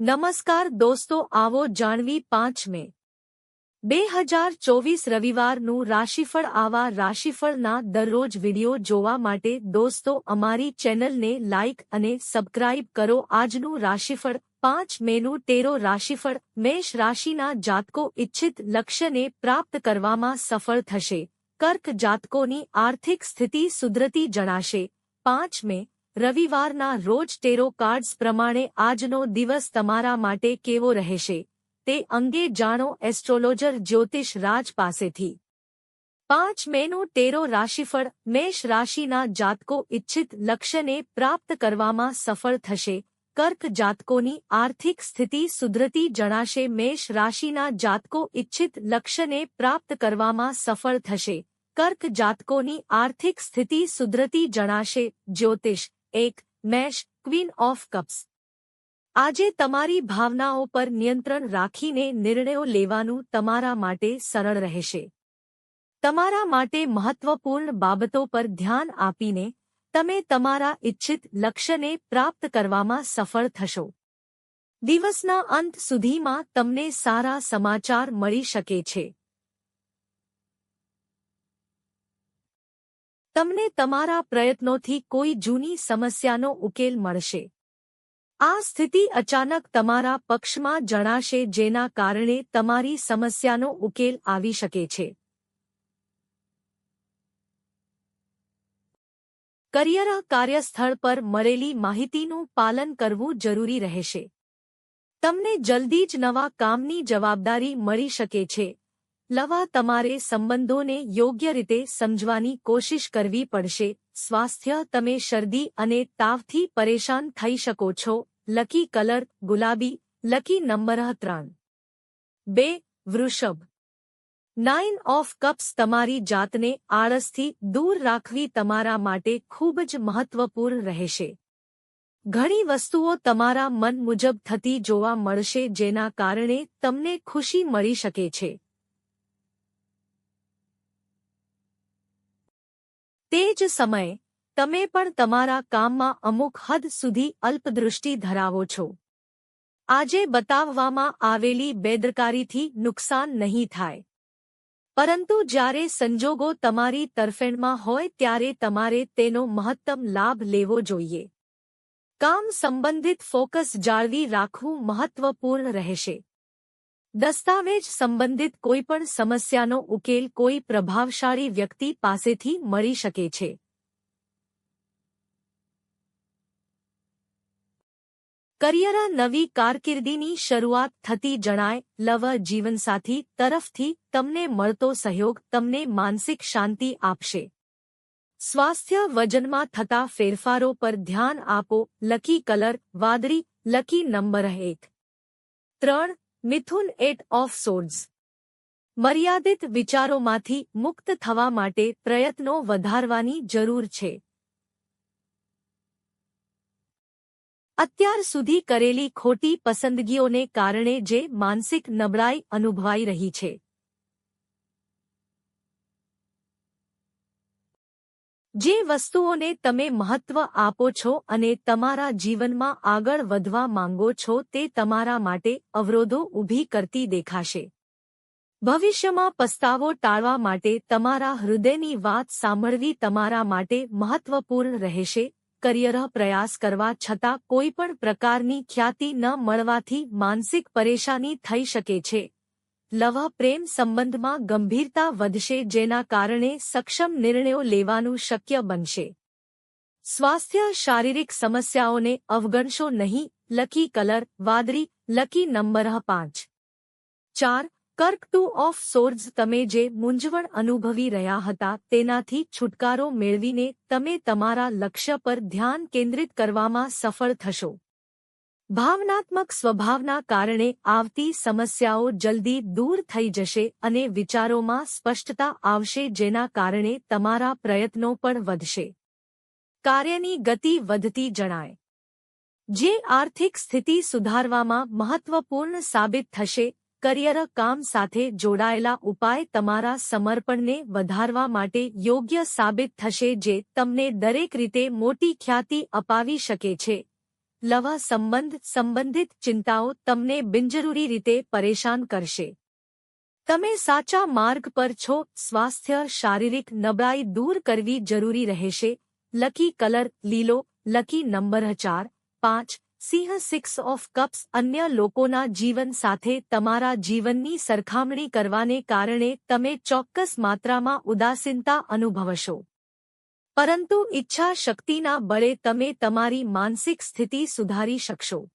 નમસ્કાર દોસ્તો, આવો જાણવી પાંચ મે. બે હજાર ચોવીસ રવિવારનું રાશિફળ આવા રાશિફળના દરરોજ વિડિયો જોવા માટે દોસ્તો, અમારી ચેનલને લાઇક અને સબસ્ક્રાઇબ કરો. આજનું રાશિફળ પાંચ મેનું તેરો રાશિફળ મેષ રાશિના જાતકો ઇચ્છિત લક્ષ્યને પ્રાપ્ત કરવામાં સફળ થશે. કર્ક જાતકોની આર્થિક સ્થિતિ સુધરતી જણાશે. પાંચ મે રવિવારના રોજ ટેરો કાર્ડ્સ પ્રમાણે આજનો દિવસ તમારા માટે કેવો રહેશે? તે અંગે જાણો એસ્ટ્રોલોજર જ્યોતિષ રાજ પાસેથી. પાંચ મેનું ટેરો રાશિફળ મેષ રાશિના જાતકો ઇચ્છિત લક્ષ્યને પ્રાપ્ત કરવામાં સફળ થશે. કર્ક જાતકોની આર્થિક સ્થિતિ સુધરતી જણાશે. મેષ રાશિના જાતકો ઇચ્છિત લક્ષ્યને પ્રાપ્ત કરવામાં સફળ થશે. કર્ક જાતકોની આર્થિક સ્થિતિ સુધરતી જણાશે. જ્યોતિષ એક મેશ ક્વીન ઓફ કપ્સ. આજે તમારી ભાવનાઓ પર નિયંત્રણ રાખીને નિર્ણયો લેવાનું તમારા માટે સરળ રહેશે. તમારા માટે મહત્વપૂર્ણ બાબતો પર ધ્યાન આપીને તમે તમારા ઇચ્છિત લક્ષ્યને પ્રાપ્ત કરવામાં સફળ થશો. દિવસના અંત સુધીમાં તમને સારા સમાચાર મળી શકે છે. તમને તમારા પ્રયત્નોથી કોઈ જૂની સમસ્યાનો ઉકેલ મળશે. આ સ્થિતિ અચાનક તમારા પક્ષમાં જણાશે જેના કારણે તમારી સમસ્યાનો ઉકેલ આવી શકે છે. કરિયર કાર્યસ્થળ પર મળેલી માહિતીનું પાલન કરવું જરૂરી રહેશે. તમને જલ્દી જ નવા કામની જવાબદારી મળી શકે છે. લવા તમારે સંબંધોને યોગ્ય રીતે સમજવાની કોશિશ કરવી પડશે. સ્વાસ્થ્ય, તમે શરદી અને તાવથી પરેશાન થઈ શકો છો. લકી કલર, ગુલાબી. લકી નંબર ત્રણ. બે, વૃષભ. નાઇન ઓફ કપ્સ તમારી જાતને આળસથી દૂર રાખવી તમારા માટે ખૂબ જ મહત્વપૂર્ણ રહેશે. ઘણી વસ્તુઓ તમારા મન મુજબ થતી જોવા મળશે જેના કારણે તમને ખુશી મળી શકે છે. તે જ સમયે, તમે પણ તમારા કામમાં અમુક હદ સુધી અલ્પદૃષ્ટિ ધરાવો છો. આજે બતાવવામાં આવેલી બેદરકારીથી નુકસાન નહીં થાય. પરંતુ જ્યારે સંજોગો તમારી તરફેણમાં હોય ત્યારે તમારે તેનો મહત્તમ લાભ લેવો જોઈએ. કામ સંબંધિત ફોકસ જાળવી રાખવું મહત્વપૂર્ણ રહેશે. દસ્તાવેજ સંબંધિત કોઈપણ સમસ્યાનો ઉકેલ કોઈ પ્રભાવશાળી વ્યક્તિ પાસેથી મળી શકે છે. કરિયરા નવી કારકિર્દીની શરૂઆત થતી જણાય, લવ જીવનસાથી તરફથી તમને મળતો સહયોગ તમને માનસિક શાંતિ આપશે. સ્વાસ્થ્ય વજનમાં થતા ફેરફારો પર ધ્યાન આપો, લકી કલર, વાદળી, લકી નંબર એક. ત્રણ મિથુન એટ ઓફ સોર્ડ્સ. મર્યાદિત વિચારોમાંથી મુક્ત થવા માટે પ્રયત્નો વધારવાની જરૂર છે. અત્યાર સુધી કરેલી ખોટી પસંદગીઓને કારણે જે માનસિક નબળાઈ અનુભવાઈ રહી છે. જે વસ્તુઓને તમે મહત્વ આપો છો અને તમારા જીવનમાં આગળ વધવા માંગો છો તે તમારા માટે અવરોધો ઊભી કરતી દેખાશે. ભવિષ્યમાં પસ્તાવો ટાળવા માટે તમારા હૃદયની વાત સાંભળવી તમારા માટે મહત્વપૂર્ણ રહેશે. કરિયર પ્રયાસ કરવા છતાં કોઈપણ પ્રકારની ખ્યાતિ ન મળવાથી માનસિક પરેશાની થઈ શકે છે. લવ પ્રેમ સંબંધમાં ગંભીરતા વધશે જેના કારણે સક્ષમ નિર્ણયો લેવાનું શક્ય બનશે. સ્વાસ્થ્ય શારીરિક સમસ્યાઓને અવગણશો નહીં, લકી કલર, વાદળી, લકી નંબર પાંચ. ચાર, કર્ક ટુ ઓફ સોર્ડ્સ તમે જે મૂંઝવણ અનુભવી રહ્યા હતા તેનાથી છુટકારો મેળવીને તમે તમારા લક્ષ્ય પર ધ્યાન કેન્દ્રિત કરવામાં સફળ થશો. ભાવનાત્મક સ્વભાવના કારણે આવતી સમસ્યાઓ જલ્દી દૂર થઈ જશે અને વિચારોમાં સ્પષ્ટતા આવશે જેના કારણે તમારા પ્રયત્નો પણ વધશે. કાર્યની ગતિ વધતી જણાય. જે આર્થિક સ્થિતિ સુધારવામાં મહત્વપૂર્ણ સાબિત થશે, કરિયર કામ સાથે જોડાયેલા ઉપાય તમારા સમર્પણને વધારવા માટે યોગ્ય સાબિત થશે જે તમને દરેક રીતે મોટી ખ્યાતિ અપાવી શકે છે. લવા સંબંધ, સંબંધિત ચિંતાઓ તમને બિનજરૂરી રીતે પરેશાન કરશે. તમે સાચા માર્ગ પર છો, સ્વાસ્થ્ય, શારીરિક નબળાઈ દૂર કરવી જરૂરી રહેશે. લકી કલર, લીલો, લકી નંબર ચાર, પાંચ, સિંહ, સિક્સ ઓફ કપ્સ, અન્ય લોકોના જીવન સાથે તમારા જીવનની સરખામણી કરવાને કારણે તમે ચોક્કસ માત્રામાં ઉદાસીનતા અનુભવશો. પરંતુ ઈચ્છા શક્તિના બળે તમે તમારી માનસિક સ્થિતિ સુધારી શકશો.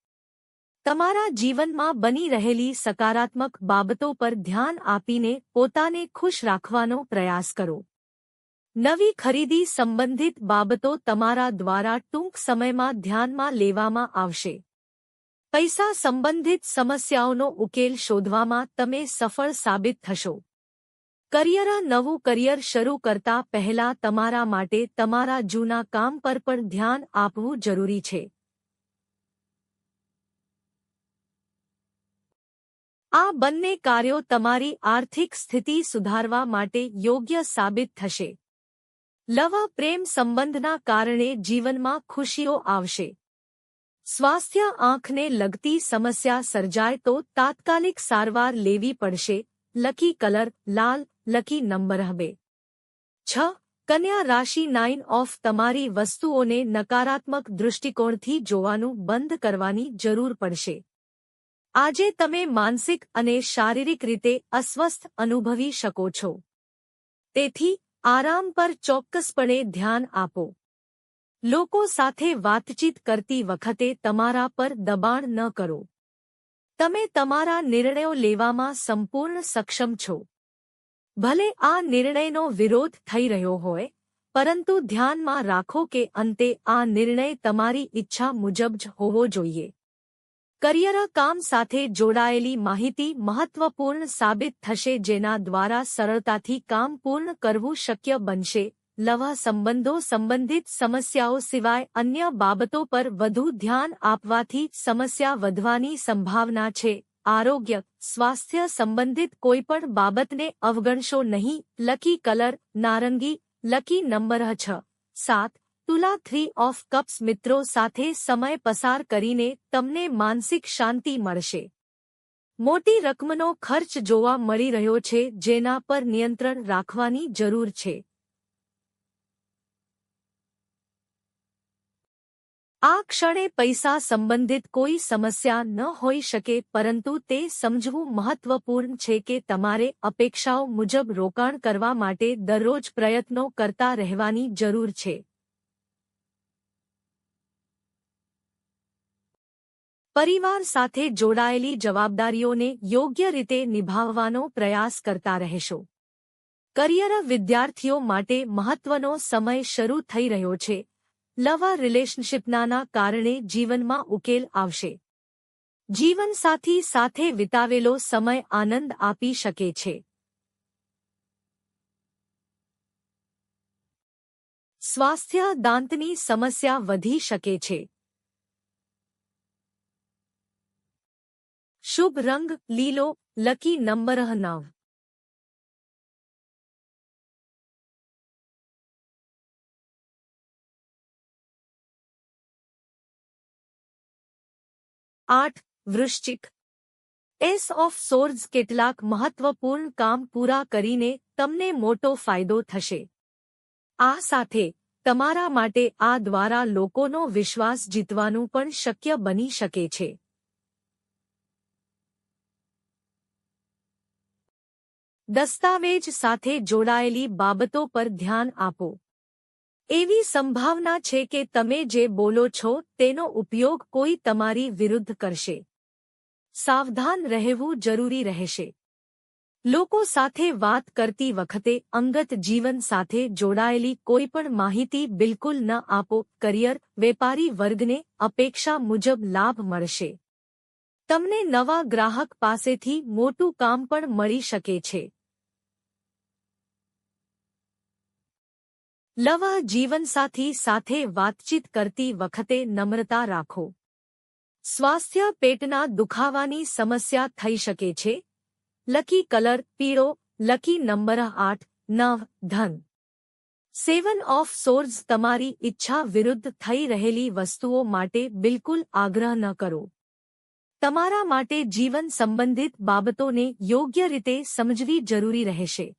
તમારા જીવનમાં બની રહેલી સકારાત્મક બાબતો પર ધ્યાન આપીને પોતાને ખુશ રાખવાનો પ્રયાસ કરો. નવી ખરીદી સંબંધિત બાબતો તમારા દ્વારા ટૂંક સમયમાં ધ્યાનમાં લેવામાં આવશે. પૈસા સંબંધિત સમસ્યાઓનો ઉકેલ શોધવામાં તમે સફળ સાબિત થશો. કરિયર નવું કરિયર શરૂ કરતા પહેલા તમારા માટે તમારા જૂના કામ પર પણ ધ્યાન આપવું જરૂરી છે. આ બંને કાર્યો તમારી આર્થિક સ્થિતિ સુધારવા માટે યોગ્ય સાબિત થશે. લવ પ્રેમ સંબંધના કારણે જીવનમાં ખુશીઓ આવશે. સ્વાસ્થ્ય આંખને લગતી સમસ્યા સર્જાય તો તાત્કાલિક સારવાર લેવી પડશે. લકી કલર, લાલ લકી નંબર હવે છ, કન્યા રાશિ નાઇન ઓફ તમારી વસ્તુઓને નકારાત્મક દૃષ્ટિકોણથી જોવાનું બંધ કરવાની જરૂર પડશે. આજે તમે માનસિક અને શારીરિક રીતે અસ્વસ્થ અનુભવી શકો છો. તેથી, આરામ પર ચોક્કસપણે ધ્યાન આપો. લોકો સાથે વાતચીત કરતી વખતે તમારા પર દબાણ ન કરો. તમે તમારા નિર્ણયો લેવામાં સંપૂર્ણ સક્ષમ છો. ભલે આ નિર્ણયનો વિરોધ થઈ રહ્યો હોય, પરંતુ ધ્યાનમાં રાખો કે અંતે આ નિર્ણય તમારી ઈચ્છા મુજબ જ હોવો જોઈએ. કરિયર કામ સાથે જોડાયેલી માહિતી મહત્વપૂર્ણ સાબિત થશે જેના દ્વારા સરળતાથી કામ પૂર્ણ કરવું શક્ય બનશે. લવા સંબંધો સંબંધિત સમસ્યાઓ સિવાય અન્ય બાબતો પર વધુ ધ્યાન આપવાથી સમસ્યા વધવાની સંભાવના છે. આરોગ્ય, સ્વાસ્થ્ય સંબંધિત કોઈપણ બાબતને અવગણશો નહીં. લકી કલર, નારંગી, લકી નંબર છ. સાત, તુલા થ્રી ઓફ કપ્સ મિત્રો સાથે સમય પસાર કરીને તમને માનસિક શાંતિ મળશે. મોટી રકમનો ખર્ચ જોવા મળી રહ્યો છે, જેના પર નિયંત્રણ રાખવાની જરૂર છે. આ ક્ષણે પૈસા સંબંધિત કોઈ સમસ્યા ન હોઈ શકે, પરંતુ તે સમજવું મહત્વપૂર્ણ છે કે તમારે અપેક્ષાઓ મુજબ રોકાણ કરવા માટે દરરોજ પ્રયત્નો કરતા રહેવાની જરૂર છે. પરિવાર સાથે જોડાયેલી જવાબદારીઓને યોગ્ય રીતે નિભાવવાનો પ્રયાસ કરતા રહેશો. કરિયર વિદ્યાર્થીઓ માટે મહત્વનો સમય શરૂ થઈ રહ્યો છે. લવા રિલેશનશિપનાના કારણે જીવનમાં ઉકેલ આવશે. જીવનસાથી સાથે વિતાવેલો સમય આનંદ આપી શકે છે. સ્વાસ્થ્ય દાંતની સમસ્યા વધી શકે છે. શુભ રંગ, લીલો, લકી નંબર નવ. આઠ, વૃશ્ચિક. એસ ઓફ સોર્સ કેટલાક મહત્વપૂર્ણ કામ પૂરા કરીને તમને મોટો ફાયદો થશે. આ સાથે, તમારા માટે આ દ્વારા લોકોનો વિશ્વાસ જીતવાનું પણ શક્ય બની શકે છે. દસ્તાવેજ સાથે જોડાયેલી બાબતો પર ધ્યાન આપો. એવી સંભાવના છે કે તમે જે બોલો છો તેનો ઉપયોગ કોઈ તમારી વિરુદ્ધ કરશે. સાવધાન રહેવું જરૂરી રહેશે. લોકો સાથે વાત કરતી વખતે અંગત જીવન સાથે જોડાયેલી કોઈપણ માહિતી બિલકુલ ન આપો, કરિયર, વેપારી વર્ગને અપેક્ષા મુજબ લાભ મળશે. તમને નવા ગ્રાહક પાસેથી મોટું કામ પણ મળી શકે છે. લવા જીવનસાથી સાથે વાતચીત કરતી વખતે નમ્રતા રાખો. સ્વાસ્થ્ય પેટના દુખાવાની સમસ્યા થઈ શકે છે. લકી કલર, પીળો, લકી નંબર આઠ, નવ, ધન. સેવન ઓફ સોર્સ તમારી ઈચ્છા વિરુદ્ધ થઈ રહેલી વસ્તુઓ માટે બિલકુલ આગ્રહ ન કરો. તમારા માટે જીવન સંબંધિત બાબતોને યોગ્ય રીતે સમજવી જરૂરી રહેશે.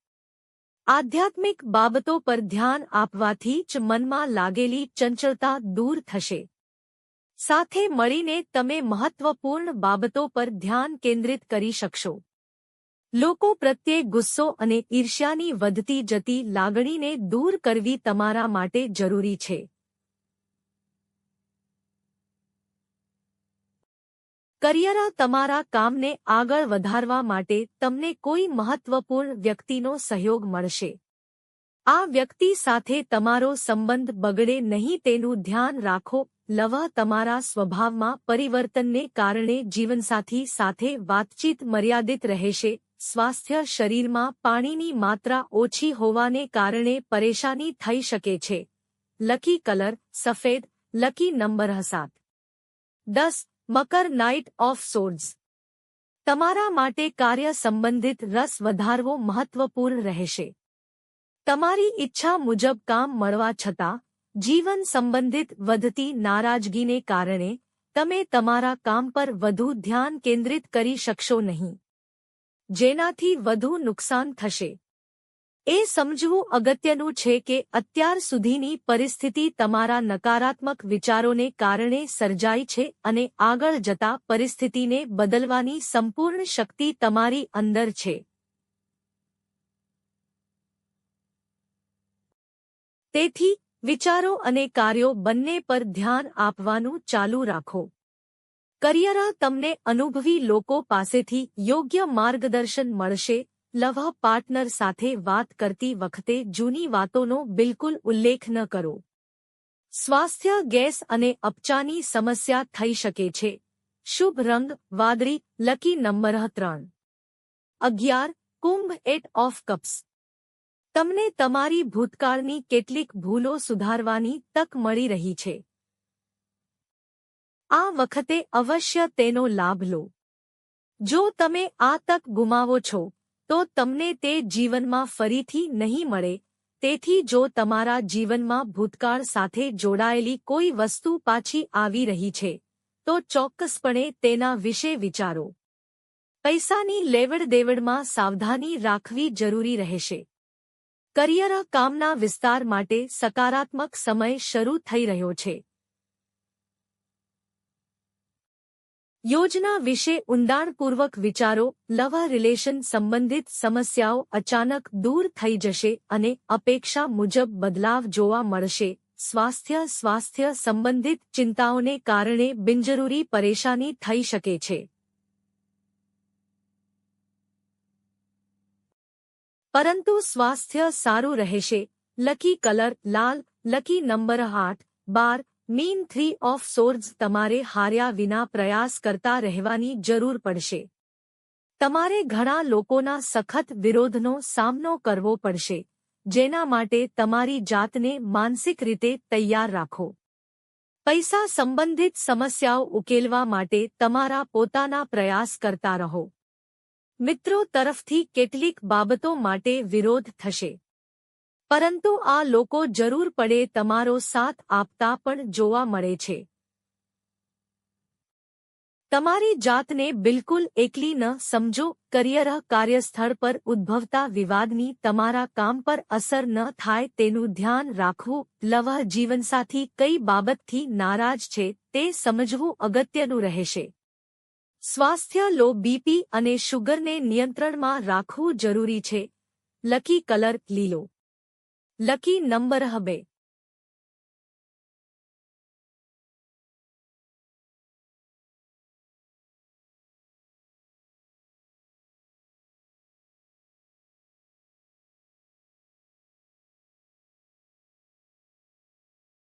આધ્યાત્મિક બાબતો પર ધ્યાન આપવાથી જ મનમાં લાગેલી ચંચળતા દૂર થશે. સાથે મળીને તમે મહત્વપૂર્ણ બાબતો પર ધ્યાન કેન્દ્રિત કરી શકશો. લોકો પ્રત્યે ગુસ્સો અને ઈર્ષ્યાની વધતી જતી લાગણીને દૂર કરવી તમારા માટે જરૂરી છે. કરિયર તમારા કામને આગળ વધારવા માટે તમને કોઈ મહત્વપૂર્ણ વ્યક્તિનો સહયોગ મળશે. આ વ્યક્તિ સાથે તમારો સંબંધ બગડે નહીં તેનું ધ્યાન રાખો. લવ તમારા સ્વભાવમાં પરિવર્તનને કારણે જીવનસાથી સાથે વાતચીત મર્યાદિત રહેશે. સ્વાસ્થ્ય શરીરમાં પાણીની માત્રા ઓછી હોવાને કારણે પરેશાની થઈ શકે છે. લકી કલર, સફેદ, લકી નંબર હસાત દસ મકર નાઇટ ઓફ સોર્ડ્સ તમારા માટે કાર્ય સંબંધિત રસ વધારવો મહત્વપૂર્ણ રહેશે. તમારી ઈચ્છા મુજબ કામ મળવા છતાં, જીવન સંબંધિત વધતી નારાજગીને કારણે, તમે તમારા કામ પર વધુ ધ્યાન કેન્દ્રિત કરી શકશો નહીં. જેનાથી વધુ નુકસાન થશે. એ સમજવું અગત્યનું છે કે અત્યાર સુધીની પરિસ્થિતિ તમારા નકારાત્મક વિચારોને કારણે સર્જાઈ છે અને આગળ જતા પરિસ્થિતિને બદલવાની સંપૂર્ણ શક્તિ તમારી અંદર છે. તેથી, વિચારો અને કાર્યો બંને પર ધ્યાન આપવાનું ચાલુ રાખો. કરિયર તમને અનુભવી લોકો પાસેથી યોગ્ય માર્ગદર્શન મળશે લવ પાર્ટનર સાથે વાત કરતી વખતે જૂની વાતોનો બિલકુલ ઉલ્લેખ ન કરો. સ્વાસ્થ્ય, ગેસ અને અપચાની સમસ્યા થઈ શકે છે. શુભ રંગ, વાદળી, લકી નંબર ત્રણ. અગિયાર, કુંભ એટ ઓફ કપ્સ. તમને તમારી ભૂતકાળની કેટલીક ભૂલો સુધારવાની તક મળી રહી છે. આ વખતે અવશ્ય તેનો લાભ લો. જો તમે આ તક ગુમાવો છો તો તમને તે જીવનમાં ફરીથી નહીં મળે. તેથી જો તમારા જીવનમાં ભૂતકાળ સાથે જોડાયેલી કોઈ વસ્તુ પાછી આવી રહી છે, તો ચોક્કસપણે તેના વિશે વિચારો. પૈસાની લેવડ દેવડમાં સાવધાની રાખવી જરૂરી રહેશે. કરિયર કામના વિસ્તાર માટે સકારાત્મક સમય શરૂ થઈ રહ્યો છે. યોજના વિશે ઊંડાણપૂર્વક વિચારો લવ રિલેશન સંબંધિત સમસ્યાઓ અચાનક દૂર થઈ જશે અને અપેક્ષા મુજબ બદલાવ જોવા મળશે. સ્વાસ્થ્ય સ્વાસ્થ્ય સંબંધિત ચિંતાઓને કારણે બિનજરૂરી પરેશાની થઈ શકે છે. પરંતુ સ્વાસ્થ્ય સારું રહેશે. લકી કલર લાલ, લકી નંબર આઠ, બાર મીન થ્રી ઓફ સોર્ડ્સ તમારે હાર્યા વિના પ્રયાસ કરતા રહેવાની જરૂર પડશે. તમારે ઘણા લોકોના સખત વિરોધનો સામનો કરવો પડશે, જેના માટે તમારી જાતને માનસિક રીતે તૈયાર રાખો. પૈસા સંબંધિત સમસ્યાઓ ઉકેલવા માટે તમારા પોતાના પ્રયાસ કરતા રહો. મિત્રો તરફથી કેટલીક બાબતો માટે વિરોધ થશે. પરંતુ આ લોકો જરૂર પડે તમારો સાથ આપતા પણ જોવા મળે છે. તમારી જાતને બિલકુલ એકલી ન સમજો, કરિયર કાર્યસ્થળ પર ઉદ્ભવતા વિવાદની તમારા કામ પર અસર ન થાય તેનું ધ્યાન રાખવું, લવ, જીવનસાથી કઈ બાબતથી નારાજ છે તે સમજવું અગત્યનું રહેશે. સ્વાસ્થ્ય, લો બીપી અને શુગરને નિયંત્રણમાં રાખવું જરૂરી છે. લકી કલર, લીલો. Lucky number હબે